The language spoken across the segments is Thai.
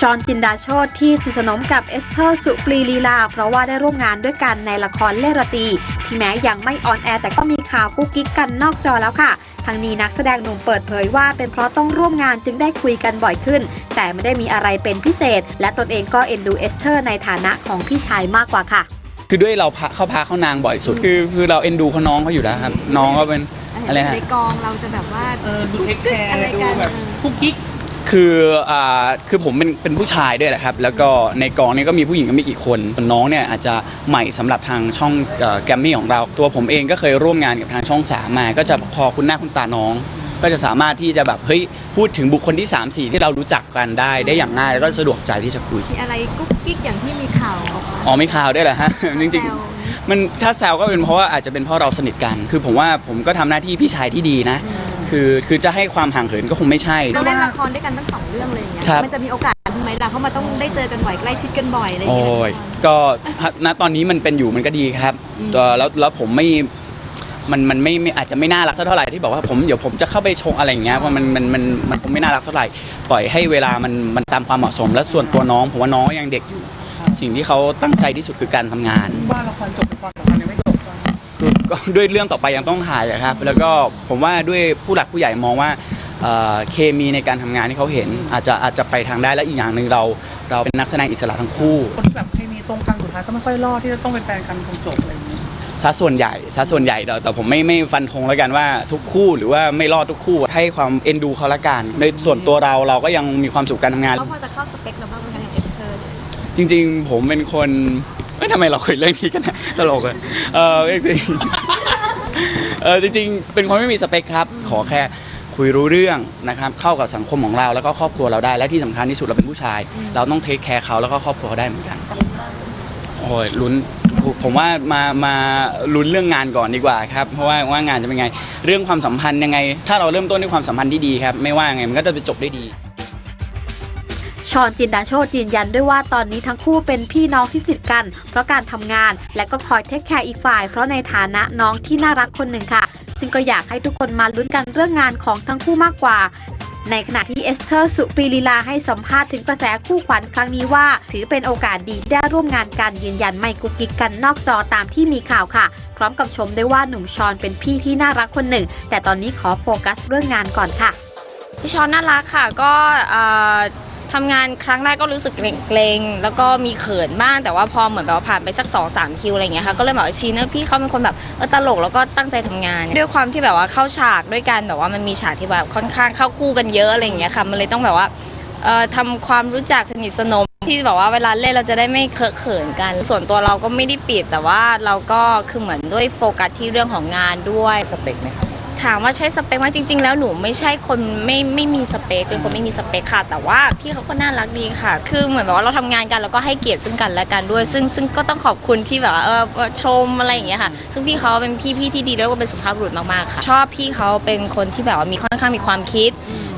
ชอนจินดาโชตที่สนิทสนมกับเอสเธอร์สุปรีลีลา เพราะว่าได้ร่วมงานด้วยกันในละครเล่รตีที่แม้ยังไม่ออนแอร์แต่ก็มีข่าวกุ๊กกิ๊กกันนอกจอแล้วค่ะทางนี้นักแสดงหนุ่มเปิดเผยว่าเป็นเพราะต้องร่วมงานจึงได้คุยกันบ่อยขึ้น แต่ไม่ได้มีอะไรเป็นพิเศษ และตนเองก็เอ็นดูเอสเธอร์ในฐานะของพี่ชายมากกว่าค่ะ คือด้วยเราพาเข้าพาเข้านางบ่อยสุด คือคือเราเอ็นดูเขาน้องเขาอยู่แล้วครับน้องเขาเป็นอะไรฮะในกองเราจะแบบว่าเออดูเทคแคร์อะไรดูกันแบบกุ๊กกิ๊ก คืออ่าคือผมเป็นเป็นผู้ชายด้วยแหละครับ แล้วก็ในกองนี้ก็มีผู้หญิงก็ไม่กี่คนส่วนน้องเนี่ยอาจจะใหม่สำหรับทางช่องแกรมมี่ของเรา ตัวผมเองก็เคยร่วมงานกับทางช่องสามมา ก็จะพอคุณหน้าคุณตาน้อง ก็จะสามารถที่จะแบบเฮ้ยพูดถึงบุคคลที่ 3 4 ที่เรารู้จักกันได้ได้อย่างง่ายแล้วก็สะดวกใจที่จะคุย มีอะไรกุ๊กกิ๊กอย่างที่มีข่าวออกมาอ๋อไม่ข่าวด้วยเหรอฮะ จริงแซวๆมันถ้าแซวก็เป็นเพราะว่าอาจจะเป็นเพราะเราสนิทกัน คือผมว่าผมก็ทำหน้าที่พี่ชายที่ดีนะ คือคือจะให้ความห่างเหินก็คงไม่ใช่ เราเล่นละครด้วยกันตั้งสองเรื่องเลยอย่างเงี้ยครับ มันจะมีโอกาสทำไมล่ะเขามาต้องได้เจอกันบ่อยใกล้ชิดกันบ่อยอะไรอย่างโอ้เงี้ย ยก็ณตอนนี้มันเป็นอยู่มันก็ดีครับเอ่อแล้วแล้วผมไม่มันมันไม่ไม่อาจจะไม่น่ารักสักเท่าไหร่ที่บอกว่าผมเดี๋ยวผมจะเข้าไปชงอะไรอย่างเงี้ยว่ามันมันมันมันคงไม่น่ารักเท่าไหร่ปล่อยให้เวลามันมันตามความเหมาะสม และส่วนตัวน้องผมว่าน้องยังเด็กอยู่ สิ่งที่เขาตั้งใจที่สุดคือการทำงาน ว่าละครจบไปความสัมพันธ์ยังไม่จบก่อน คือก็ ด้วยเรื่องต่อไปยังต้องถ่ายอะครับ แล้วก็ผมว่าด้วยผู้หลักผู้ใหญ่มองว่าเอ่อเคมีในการทำงานที่เขาเห็น อาจจะอาจจะไปทางได้และอีกอย่างหนึ่งเรา เราเป็นนักแสดงอิสระทั้งคู่ คนที่แบบเคมีตรงกันสุดท้ายก็ไม่ค่อยรอดที่จะต้องเป็นแฟนกันจนจบอะไรอย่างนี้ซะส่วนใหญ่ซะส่วนใหญ่แต่แต่ผมไม่ไม่ฟันธงแล้วกันว่าทุกคู่หรือว่าไม่รอดทุกคู่ ให้ความเอ็นดูเขาละกันในส่วนตัวเราเราก็ยังมีความสุขการทำงานเขาพอจะเข้าสเปคเราบ้างไหมคะอย่างเอสเธอร์เนี่ยจริงๆ ผมเป็นคนเอ้ยทำไมเราคุยเรื่องนี้กันนะ ตลกเลยเออจริงๆเออจริงๆ เป็นคนไม่มีสเปคครับ ขอแค่คุยรู้เรื่องนะครับ เข้ากับสังคมของเราแล้วก็ครอบครัวเราได้และที่สำคัญที่สุดเราเป็นผู้ชาย เราต้องเทคแคร์เขาแล้วก็ครอบครัวเขาได้เหมือนกัน โอ้ยลุ้นผมผมว่ามามาลุ้นเรื่องงานก่อนดีกว่าครับ เพราะว่าว่างานจะเป็นไง เรื่องความสัมพันธ์ยังไง ถ้าเราเริ่มต้นด้วยความสัมพันธ์ที่ดีครับ ไม่ว่าไงมันก็จะไปจบได้ดี ชอนจินดาโชตยืนยันด้วยว่าตอนนี้ทั้งคู่เป็นพี่น้องที่สนิทกัน เพราะการทำงานและก็คอยเทคแคร์อีกฝ่าย เพราะในฐานะน้องที่น่ารักคนหนึ่งค่ะ ซึ่งก็อยากให้ทุกคนมาลุ้นกันเรื่องงานของทั้งคู่มากกว่าในขณะที่เอสเธอร์สุปรีลีลาให้สัมภาษณ์ถึงกระแสคู่ขวัญครั้งนี้ว่า ถือเป็นโอกาสดีได้ร่วมงานกันยืนยันไม่กุกกิกกันนอกจอตามที่มีข่าวค่ะ พร้อมกับชมด้วยว่าหนุ่มชอนเป็นพี่ที่น่ารักคนหนึ่ง แต่ตอนนี้ขอโฟกัสเรื่องงานก่อนค่ะพี่ชอนน่ารักค่ะก็ ทำงานครั้งแรกก็รู้สึกเกรงๆแล้วก็มีเขินบ้างแต่ว่าพอเหมือนแบบว่าผ่านไปสักสองสามคิวอะไรเงี้ยค่ะก็เลยแบบว่าชีเนอร์พี่เขาเป็นคนแบบเออตลกแล้วก็ตั้งใจทำงาน ด้วยความที่แบบว่าเข้าฉากด้วยกันแบบว่ามันมีฉากที่แบบค่อนข้างเข้าคู่กันเยอะอะไรเงี้ยค่ะมันเลยต้องแบบว่าเอ่อทำความรู้จักสนิทสนม ที่แบบว่าเวลาเล่นเราจะได้ไม่เคอะเขินกัน ส่วนตัวเราก็ไม่ได้ปิดแต่ว่าเราก็คือเหมือนด้วยโฟกัสที่เรื่องของงานด้วย สเปคไหมครับ ถามว่าใช่สเปคไหมจริง ๆ แล้วหนูไม่ใช่คนไม่ไม่มีสเปคเป็นคนไม่มีสเปคค่ะ แต่ว่าพี่เขาก็น่ารักดีค่ะ คือเหมือนแบบว่าเราทำงานกันแล้วก็ให้เกียรติซึ่งกันและกันด้วย ซึ่งซึ่งก็ต้องขอบคุณที่แบบว่าเออชมอะไรอย่างเงี้ยค่ะ ซึ่งพี่เขาเป็นพี่พี่ที่ดีแล้วก็เป็นสุภาพบุรุษมากๆค่ะ ชอบพี่เขาเป็นคนที่แบบว่ามีค่อนข้างมีความคิด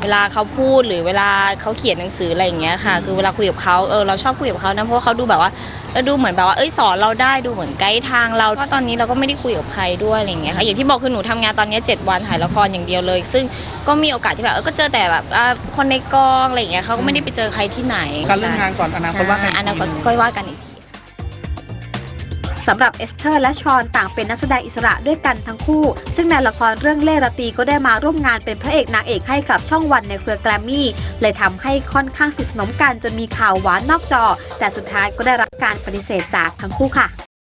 เวลาเขาพูดหรือเวลาเขาเขียนหนังสืออะไรอย่างเงี้ยค่ะ คือเวลาคุยกับเขาเออเราชอบคุยกับเขานะเพราะว่าเขาดูแบบว่า เออดูเหมือนแบบว่าเอ้ยสอนเราได้ดูเหมือนไกด์ทางเราเพราะตอนนี้เราก็ไม่ได้คุยกับใครด้วยอะไรอย่างเงี้ยค่ะอย่างที่บอกคือหนูทำงานตอนเนี้ยเจ็ดวันถ่ายละครอย่างเดียวเลย ซึ่งก็มีโอกาสที่แบบเออก็เจอแต่แบบอ่าคนในกองอะไรอย่างเงี้ยเขาก็ไม่ได้ไปเจอใครที่ไหนการเรื่องงานก่อนอนาคตว่ากันอีกที ใช่อนาคตค่อยว่ากันอีกที สำหรับเอสเธอร์ และชอนต่างเป็นนักแสดงอิสระด้วยกันทั้งคู่ ซึ่งในละครเรื่องเล่ราตีก็ได้มาร่วมงานเป็นพระเอกนางเอกให้กับช่องวันในเครือแกรมมี่ เลยทำให้ค่อนข้างสนิทสนมกันจนมีข่าวหวานนอกจอ แต่สุดท้ายก็ได้รับการปฏิเสธจากทั้งคู่ค่ะ